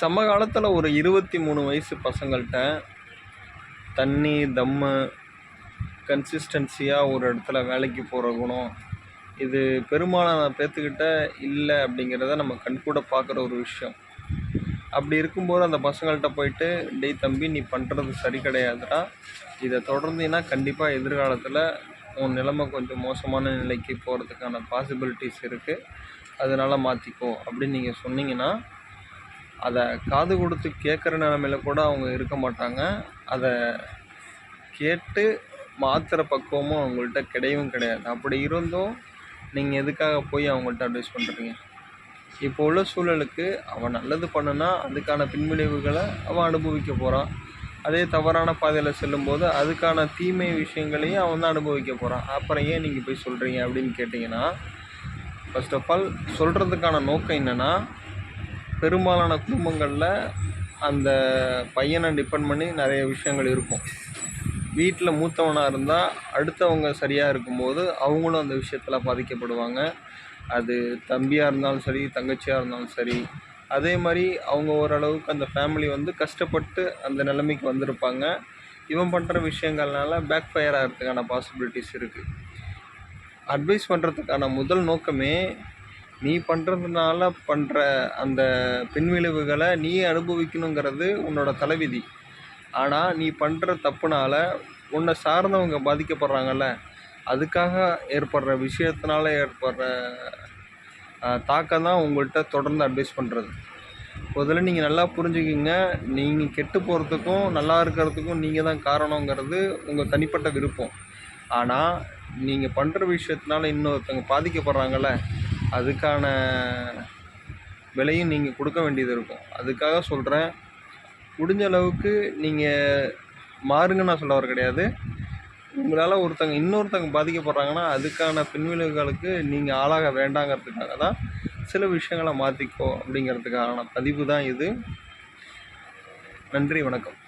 சமகாலத்தில் ஒரு இருபத்தி மூணு வயசு பசங்கள்கிட்ட தண்ணி தம்மு கன்சிஸ்டன்சியாக ஒரு இடத்துல வேலைக்கு போகிற குணம். இது பெரும்பாலான பேர்த்துக்கிட்ட இல்லை அப்படிங்கிறத நம்ம கண்கூட பார்க்குற ஒரு விஷயம். அப்படி இருக்கும்போது அந்த பசங்கள்கிட்ட போயிட்டு டேய் தம்பி நீ பண்ணுறது சரி கிடையாதுடா. இதை தொடர்ந்தீங்கன்னா கண்டிப்பாக எதிர்காலத்தில் உன் நிலைமை கொஞ்சம் மோசமான நிலைக்கு போகிறதுக்கான பாசிபிலிட்டிஸ் இருக்குது அதனால் மாற்றிக்கோ அப்படின்னு நீங்கள் சொன்னீங்கன்னா அதை காது கொடுத்து கேட்குற நிலமையில கூட அவங்க இருக்க மாட்டாங்க. அதை கேட்டு மாற்றுற பக்குவமும் அவங்கள்ட்ட கிடையவும் கிடையாது. அப்படி இருந்தும் நீங்கள் எதுக்காக போய் அவங்கள்ட்ட அட்வைஸ் பண்ணுறீங்க இப்போ உள்ள சூழலுக்கு அவன் நல்லது பண்ணுனா அதுக்கான பின்விளைவுகளை அவன் அனுபவிக்க போகிறான் அதே தவறான பாதையில் செல்லும்போது அதுக்கான தீமை விஷயங்களையும் அவன் தான் அனுபவிக்க போகிறான் அப்புறம் ஏன் நீங்கள் போய் சொல்கிறீங்க அப்படின்னு கேட்டிங்கன்னா ஃபர்ஸ்ட் ஆஃப் ஆல் சொல்கிறதுக்கான நோக்கம் என்னென்னா பெரும்பாலான குடும்பங்களில் அந்த பையனை டிபெண்ட் பண்ணி நிறைய விஷயங்கள் இருக்கும். வீட்டில் மூத்தவனாக இருந்தால் அடுத்தவங்க சரியாக இருக்கும்போது அவங்களும் அந்த விஷயத்தில் பாதிக்கப்படுவாங்க. அது தம்பியாக இருந்தாலும் சரி தங்கச்சியாக இருந்தாலும் சரி. அதே மாதிரி அவங்க ஓரளவுக்கு அந்த ஃபேமிலி வந்து கஷ்டப்பட்டு அந்த நிலைமைக்கு வந்திருப்பாங்க. இவன் பண்ணுற விஷயங்கள்னால பேக் ஃபயர் ஆகிறதுக்கான பாசிபிலிட்டிஸ் இருக்குது அட்வைஸ் பண்ணுறதுக்கான முதல் நோக்கமே நீ பண்ணுறதுனால பண்ணுற அந்த பின்விளைவுகளை நீ அனுபவிக்கணுங்கிறது உன்னோட தலைவிதி. ஆனால் நீ பண்ணுற தப்புனால் உன்னை சார்ந்தவங்க பாதிக்கப்படுறாங்கல்ல அதுக்காக ஏற்படுற விஷயத்தினால ஏற்படுற தாக்கம் தான் உங்கள்கிட்ட தொடர்ந்து அட்வைஸ் பண்ணுறது முதல்ல நீங்கள் நல்லா புரிஞ்சுக்கிங்க. நீங்கள் கெட்டு போகிறதுக்கும் நல்லா இருக்கிறதுக்கும் நீங்கள் தான் காரணங்கிறது உங்கள் தனிப்பட்ட விருப்பம். ஆனால் நீங்கள் பண்ணுற விஷயத்தினால இன்னொருத்தவங்க பாதிக்கப்படுறாங்கல்ல அதுக்கான விலையும் நீங்கள் கொடுக்க வேண்டியது இருக்கும். அதுக்காக சொல்கிறேன் முடிஞ்ச அளவுக்கு நீங்கள் மாறுங்க நான் சொல்ல வர கிடையாது. உங்களால் ஒருத்தங்க இன்னொருத்தங்க பாதிக்கப்படுறாங்கன்னா அதுக்கான பின்விளைவுகளுக்கு நீங்கள் ஆளாக வேண்டாங்கிறதுக்காக தான் சில விஷயங்களை மாற்றிக்கோ அப்படிங்கிறதுக்கான பதிவு தான் இது. நன்றி வணக்கம்.